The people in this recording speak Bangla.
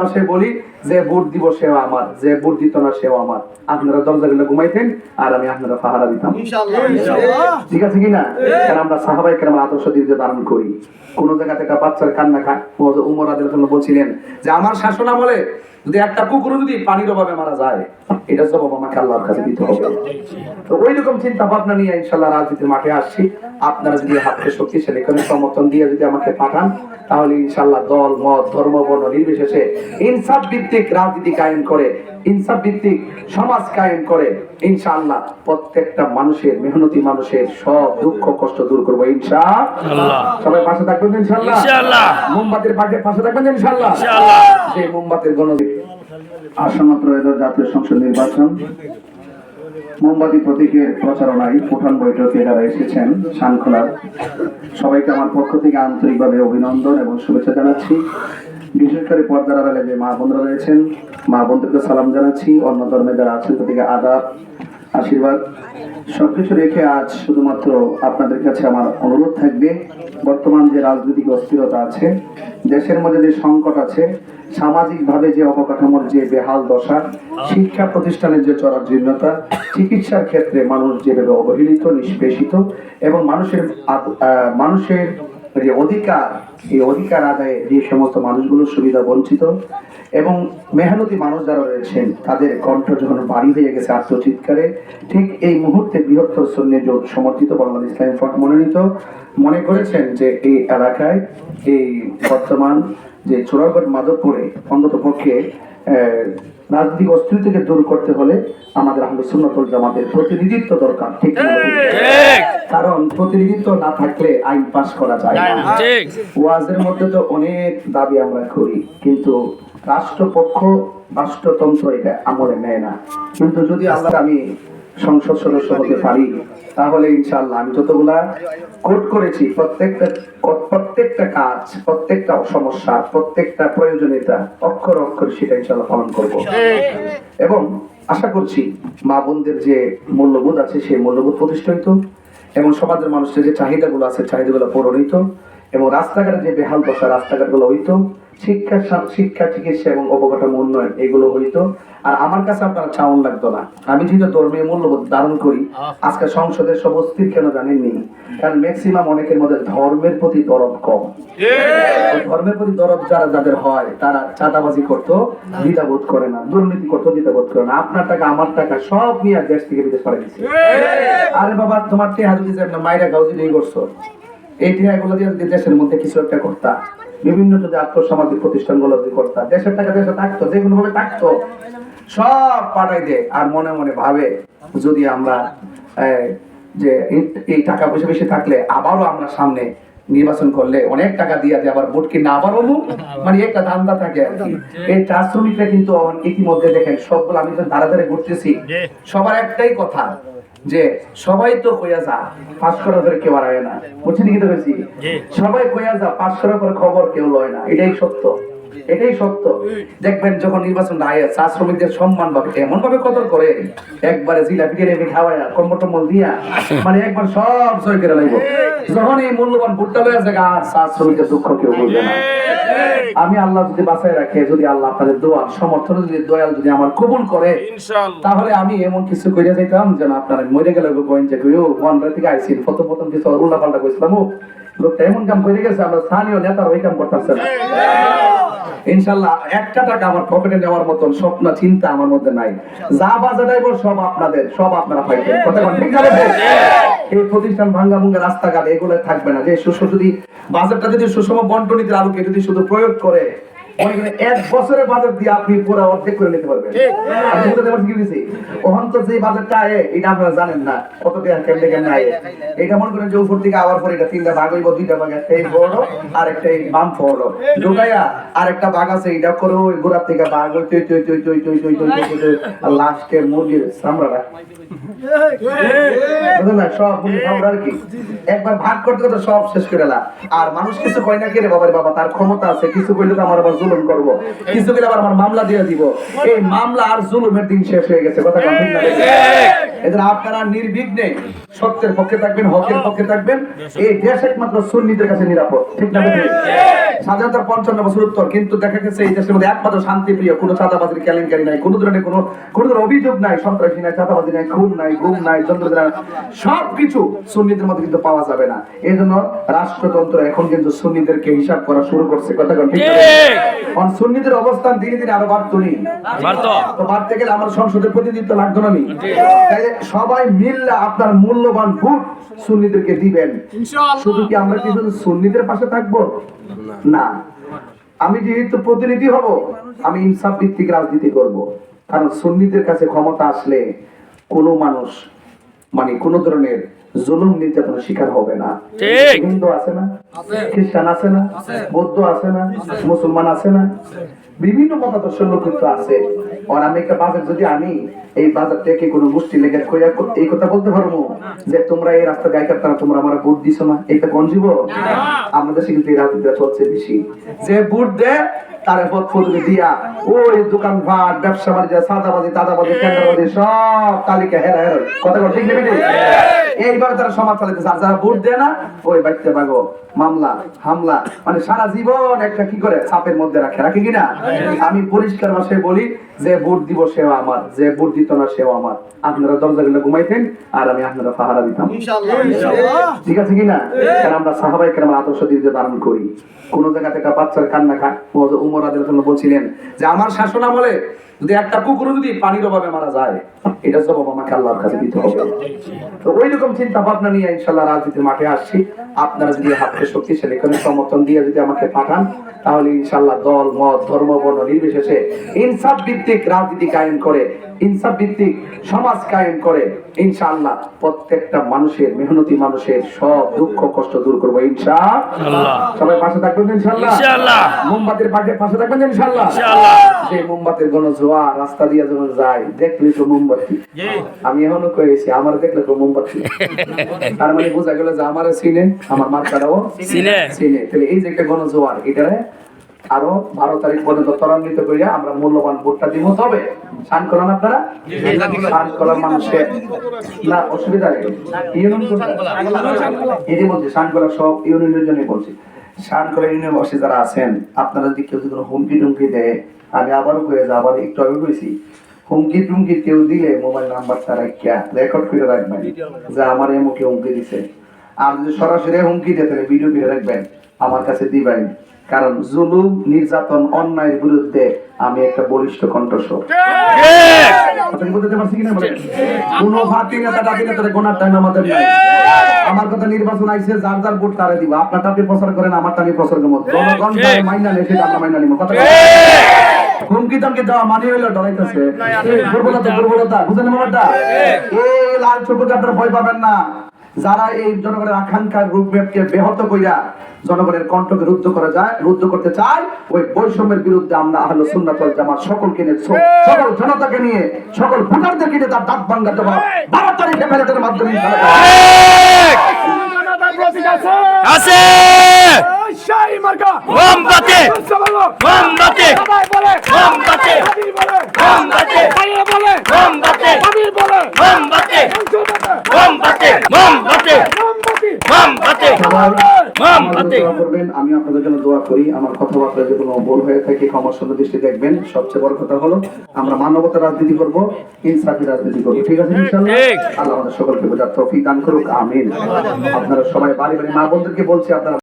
মাসে বলি যে ভোট দিব সেও আমার যে ভোট দিত না সেও আমার। আপনারা দরজা গুলো ঘুমাইতেন আর আমি আপনারা পাহারা দিতাম। ঠিক আছে কিনা? কারণ আমরা সাহাবাই কেরাম আদর্শ দিতে ধারণ করি। কোন জায়গা থেকে বাচ্চার কান্না খায় উমর আদের বলছিলেন যে আমার শাসন আমলে যদি একটা কুকুর যদি পানির অভাবে মারা যায় এটা জবাব আমাকে আল্লাহর কাছে দিতে হবে। তো ওই রকম চিন্তা ভাবনা নিয়ে ইনশাল্লাহ রাজনীতির মাঠে আসছি। আপনারা যদি হাতকে শক্তিশালী করে সমর্থন দিয়ে যদি আমাকে পাঠান, তাহলে ইনশাল্লাহ দল, মত, ধর্ম, বর্ণ নির্বিশেষে ইনসাফ ভিত্তিক রাজনীতি কায়েম করে ইনসাফ ভিত্তিক সমাজ কায়েম করে ইনশাআল্লাহ প্রত্যেকটা মানুষের মেহনতি মানুষের সব দুঃখ কষ্ট দূর করব সবাই পাশে থাকবেন ইনশাআল্লাহ। মোমবাতির পাশে পাশে থাকবেন ইনশাআল্লাহ। সেই মোমবাতির গণ আসন্ন ত্রয়োদশ জাতীয় সংসদ নির্বাচন। মোমবাতি প্রতীকের প্রচারণায় উঠান বৈঠকে যারা এসেছেন শানখোলার সবাইকে আমার পক্ষ থেকে আন্তরিকভাবে অভিনন্দন এবং শুভেচ্ছা জানাচ্ছি। বিশেষ করে পর্দার আড়ালে যে মা বোনরা রয়েছেন, মা বোনদেরকে সালাম জানাচ্ছি, অন্য ধর্মে যারা আছেন তাদেরকে আদাব, আশীর্বাদ, সবকিছু রেখে আজ শুধুমাত্র আপনাদের কাছে আমার অনুরোধ থাকবে, বর্তমান যে রাজনৈতিক অস্থিরতা আছে, দেশের মধ্যে যে সংকট আছে সামাজিক ভাবে যে অবকাঠামোর যে বেহাল দশা, শিক্ষা প্রতিষ্ঠানের যে চরাজীর্ণতা চিকিৎসার ক্ষেত্রে মানুষ যেভাবে অবহেলিত, নিষ্পেষিত এবং মানুষের মানুষের যে অধিকার, এই অধিকার আদায়ে যে সমস্ত মানুষগুলো সুবিধা বঞ্চিত এবং মেহনতি মানুষ যারা রয়েছেন, তাদের কণ্ঠ যখন বাড়ি হয়ে গেছে আত্মচিৎকারে, ঠিক এই মুহূর্তে বৃহত্তর সৈন্য জোট সমর্থিত বাংলাদেশ ইসলামী ফ্রন্ট মনোনীত, মনে করেছেন যে এই এলাকায়, এই বর্তমান যে চোরাগড় মাধবপুরে অন্তত পক্ষে রাজনৈতিক অস্থির থেকে দূর করতে হলে আমাদের আহলে সুন্নতুল জামাতের প্রতিনিধিত্ব দরকার ঠিক। কারণ প্রতিনিধিত্ব না থাকলে আইন পাশ করা যায় না। ঠিক। ওয়াজের মধ্যে তো অনেক দাবি আমরা করি কিন্তু রাষ্ট্রপক্ষ রাষ্ট্রতন্ত্র এটা আমলে নেয় না। কিন্তু যদি আল্লাহ আমি সংসদ সদস্য হতে পারি তাহলে ইনশাআল্লাহ আমি যতগুলা কোট করেছি প্রত্যেকটা প্রত্যেকটা কাজ প্রত্যেকটা সমস্যা প্রত্যেকটা প্রয়োজনীয়তা অক্ষর অক্ষর সেটা ইনশাল্লাহ পালন করব। এবং আশা করছি মা বোনদের যে মূল্যবোধ আছে সেই মূল্যবোধ প্রতিষ্ঠিত। এবং সমাজের মানুষের যে চাহিদাগুলো আছে, চাহিদাগুলো পূরণ হইতো। এবং রাস্তাঘাটে যে বেহাল দশা রাস্তাঘাটগুলো হইতো শিক্ষা শিক্ষা চিকিৎসা এবং অবকাঠামো উন্নয়ন এগুলো হইতো। আর আমার কাছে আপনারা চাউন লাগতো না। আমি যেহেতু ধর্মীয় মূল্যবোধ ধারণ করি আজকে সংসদের সব অস্থির কেন জানেননি কারণ ম্যাক্সিমাম অনেকের মধ্যে ধর্মের প্রতি দরদ কম। ধর্মের প্রতি দরদ যারা যাদের হয় তারা চাঁদাবাজি করতো দ্বিধাবোধ করে না দুর্নীতি করতো দ্বিধাবোধ করে না। আপনার টাকা আমার টাকা সব নিয়ে দেশ থেকে বিদেশ পাঠিয়ে দিচ্ছে আরে বাবা তোমার টেহা যদি মাইরা গাও যদি করছ এই টেহাগুলো দিয়ে দেশের মধ্যে কিছু একটা করতা বিভিন্ন যদি আত্মসামাজিক প্রতিষ্ঠানগুলো যদি করতা দেশের টাকা দেশে থাকতো যে কোনো ভাবে থাকতো সব পাঠাই দে। আর মনে মনে ভাবে যদি আমরা যে এই- টাকা পয়সা বেশি থাকলে আবারও আমরা সামনে নির্বাচন করলে অনেক টাকা দিয়ে দিয়ে আবার ভোট কিনা আবার হব মানে একটা ধান্দা থাকে আর কি। এই চা শ্রমিকরা কিন্তু ইতিমধ্যে দেখেন সবগুলো আমি ধারে ধারে ঘুরতেছি। সবার একটাই কথা যে সবাই তো কইয়া যা পাঁচ করার কেউ আড়ায় না। বুঝছেন কি বলছি সবাই কইয়া যা পাঁচ করার পরে খবর কেউ লয় না। এটাই সত্য। এটাই সত্য। দেখবেন যখন নির্বাচন আয় চা শ্রমিকদের সম্মান ভাবে এমন ভাবে কদর করে একবারে জিলাপি টেনে খাওয়ায় কম্বল টম্বল দিয়া মানে একবার সব করে লাগবো যখন এই মূল্যবান ভুট্টা লয়ে আর শ্রমিকের দুঃখ কেউ বলবে না। আমি আল্লাহ যদি বাঁচায় রাখে যদি আল্লাহ আপনাদের দোয়ার সমর্থন যদি দয়াল যদি আমার কবুল করে তাহলে আমি এমন কিছু করে যাইতাম যেন আপনারা মরে গেলে গোয়েন যে কেউ থেকে প্রথম প্রথম কিছু উল্লাপাল্টা করেছিলাম টাকা আমার পকেটে নেওয়ার মতন স্বপ্ন, চিন্তা আমার মধ্যে নাই। যা বাজাটাইব সব আপনাদের, সব আপনারা পাইবেন। এই প্রতিষ্ঠান ভাঙ্গা ভুঙ্গা রাস্তাঘাট এগুলো থাকবে না। যে সুষম যদি বাজারটা যদি সুষম বন্টনীতির আলোকে যদি শুধু প্রয়োগ করে মনে করেন এক বছরের বাজার দিয়ে আপনি পুরো অর্ধেক করে নিতে পারবেন। আমি বুঝতে পারছি কি বলছি? ওখান তো যে আয়ে এটা আপনারা জানেন না। কত টাকা কেমনে কেমনে আয়ে এটা মনে করেন যে উপর থেকে আবার পরে এটা তিনটা ভাগ হইব দুইটা ভাগ একটা এই বড় আর একটা এই বাম বড়। ঢুকাইয়া আর একটা ভাগ আছে এটা করে ওই গোড়ার থেকে ভাগ ওই তুই তুই তুই তুই তুই তুই তুই তুই তুই আর লাস্টে মুরগির সামরাটা না? সব মুরগি খাবার আর কি? একবার ভাগ করতে করতে সব শেষ করে আর মানুষ কিছু কয় না কি রে বাবার বাবা তার ক্ষমতা আছে কিছু কইলে তো আমার আবার জুলুম করব। কিছু গেলে আবার আমার মামলা দিয়ে দিব। এই মামলা আর জুলুমের দিন শেষ হয়ে গেছে কথা এদের আপনারা নির্বিঘ্নে সত্যের পক্ষে থাকবেন হকের পক্ষে থাকবেন। এই দেশ একমাত্র সুন্নিদের কাছে নিরাপদ। ঠিক না? স্বাধীনতার পঞ্চান্ন বছর উত্তর কিন্তু দেখা গেছে এই দেশের মধ্যে একমাত্র শান্তিপ্রিয় কোনো চাঁদাবাজির কেলেঙ্কারি নাই কোনো ধরনের কোনো কোনো ধরনের অভিযোগ নাই সন্ত্রাসী নাই চাঁদাবাজি নাই খুন নাই গুম নাই যন্ত্রণা সব কিছু সুন্নিদের মধ্যে কিন্তু পাওয়া যাবে না। এই জন্য রাষ্ট্রতন্ত্র এখন কিন্তু সুন্নিদেরকে হিসাব করা শুরু করছে। কথা কথা ঠিক না? কারণ সুন্নিদের অবস্থান দিনে দিনে আরও বাড়তো নেই বাড়তো। তো বাড়তে গেলে আমার সংসদে প্রতিনিধিত্ব লাগতো না নি। তাইলে সবাই মিললে আপনার মূল্যবান ভোট সুন্নিদেরকে দিবেন। শুধু কি আমরা কি শুধু সুন্নিদের পাশে থাকব? না। আমি যেহেতু প্রতিনিধি হব আমি ইনসাফ ভিত্তিক রাজনীতি করব। কারণ সুন্নিদের কাছে ক্ষমতা আসলে কোনো মানুষ মানে কোন ধরনের জুলুম নির্যাতনের শিকার হবে না। হিন্দু আছে না? খ্রিস্টান আছে না? বৌদ্ধ আছে না? মুসলমান আছে না? বিভিন্ন মতাদর্শের লোক কিন্তু আছে। আর আমি একটা বাজার যদি আনি এই বাজার থেকে কোনো গোষ্ঠী লেগে এই কথা বলতে পারব? যে তোমরা এই রাস্তা গায়ে কাটতাম তোমরা আমার ভোট দিছো না। এটা গঞ্জিব আমাদের দেশে কিন্তু এই রাজনীতিটা চলছে বেশি। যে ভোট দেয়, তার পথ দিয়া ওই দোকান ভাট ব্যবসা বাণিজ্য সব হেরা হেরা কথা ঠিক নেবে এইভাবে তারা সমাজ চালাইতেছে। আর যারা ভোট দেয় না, ওই মামলা, হামলা মানে সারা জীবন একটা কি করে চাপের মধ্যে রাখে। রাখে কিনা আমি পরিষ্কার ভাষায় বলি যে ভোট দিব সেও আমার যে ভোট দিত না সেও আমার। আপনারা দরজা গুলো ঘুমাইতেন আর আমি আপনারা পাহারা দিতাম। ঠিক আছে কিনা কারণ আমরা সাহাবাই কেন আদর্শ দিয়ে ধারণ করি। কোন জায়গা থেকে বাচ্চার কান্না খায় উমর আদের জন্য বলছিলেন যে আমার শাসন আমলে যদি একটা কুকুর যদি পানির অভাবে মারা যায় এটা জবাব আমাকে আল্লাহর কাছে দিতে হবে। তো ওই রকম চিন্তা ভাবনা নিয়ে ইনশাল্লাহ রাজনীতির মাঠে আসছি। আপনারা যদি হাতকে শক্তিশালী করে সমর্থন দিয়ে যদি আমাকে পাঠান, তাহলে ইনশাল্লাহ দল, মত, ধর্ম, বর্ণ নির্বিশেষে ইনসাফ ভিত্তিক রাজনীতি কায়েম করে ইনসাফ ভিত্তিক সমাজ কায়েম করে ইনশাআল্লাহ প্রত্যেকটা মানুষের মেহনতি মানুষের সব দুঃখ কষ্ট দূর করব ইনশাআল্লাহ। সবাই পাশে থাকবেন ইনশাআল্লাহ? ইনশাআল্লাহ। মোমবাতির পাশে পাশে থাকবেন ইনশাআল্লাহ? ইনশাআল্লাহ। যে মোমবাতির জোয়া রাস্তা দিয়ে যখন যায় দেখলি তো মোমবাতি। আমি এখনও কয়েছি আমার দেখলে তো মোমবাতি। তার মানে বোঝা গেল যে আমার সিনে আমার মার্কাটাও চিনে। সিনে তাহলে এই যে একটা গণজোয়ার এটারে আরও বারো তারিখ পর্যন্ত ত্বরান্বিত করিয়া আমরা মূল্যবান ভোটটা দিব। তবে শান করেন আপনারা? শান করার মানুষের না, অসুবিধা নেই। ইউনিয়ন এরই মধ্যে শান করা সব ইউনিয়নের জন্য বলছি। শান করা ইউনিয়ন বসে যারা আছেন, আপনারা যদি কেউ যদি কোনো হুমকি টুমকি দেয়, আমি আবারও করে যাই আবার একটু আগে করেছি হুমকি টুমকি কেউ দিলে মোবাইল নাম্বারটা রাখিয়া রেকর্ড করে রাখবেন, যে আমার এমুকে হুমকি দিছে। আর যদি সরাসরি হুমকি দিয়ে, তাহলে ভিডিও করে রাখবেন, আমার কাছে দিবেন। কারণ জুলুম নির্যাতন অন্যায়ের বিরুদ্ধে আমি একটা বলিষ্ঠ কণ্ঠস্বর কথা কি বুঝতে পারছি কিনা বলেন? কোনো ভাতি নেতা ডাকি নেতার গোনার টাইম আমাদের নাই আমার কথা নির্বাচন আইছে যার যার ভোট তারে দিব আপনারটা আপনি প্রচার করেন আমারটা আমি প্রচার করব জনগণ মাইনা নেই সেটা আমরা মাইনা নিব কথা কথা। হুমকি দামকি দেওয়া মানে হইল ডরাইতেছে দুর্বলতা দুর্বলতা বুঝেন ব্যাপারটা এই লাল চোখে আপনারা ভয় পাবেন না যারা এই জনগণের আকাঙ্ক্ষার রূপরেপকে ব্যাহত কইরা জনগণের কণ্ঠকে রুদ্ধ করা যায় রুদ্ধ করতে চায় ওই বৈষম্যের বিরুদ্ধে আমরা আহলে সুন্নাত ওয়াল জামাত সকলকে নিয়ে সকল জনতাকে নিয়ে সকল ভোটারদেরকে নিয়ে তার দাঁত ভাঙ্গা জবাব বারো তারিখে ব্যালটের মাধ্যমে আছে। মোমবাতি মোমবাতি মোমবাতি মোমবাতি মোমবাতি মোমবাতি মোমবাতি মোমবাতি মোমবাতি মোমবাতি দোয়া করবেন আমি আপনাদের জন্য দোয়া করি। আমার কথাবার্তা যে কোনো ভুল হয়ে থাকে ক্ষমার সুন্দর দৃষ্টি দেখবেন। সবচেয়ে বড় কথা হলো আমরা মানবতা রাজনীতি করব ইনসাফি রাজনীতি করব। ঠিক আছে ইনশাআল্লাহ? আল্লাহ আমাদের সকলকে বোঝার তৌফিক দান করুক আমিন। আপনারা সবাই বাড়ি বাড়ি মা বোনদেরকে বলছি আপনারা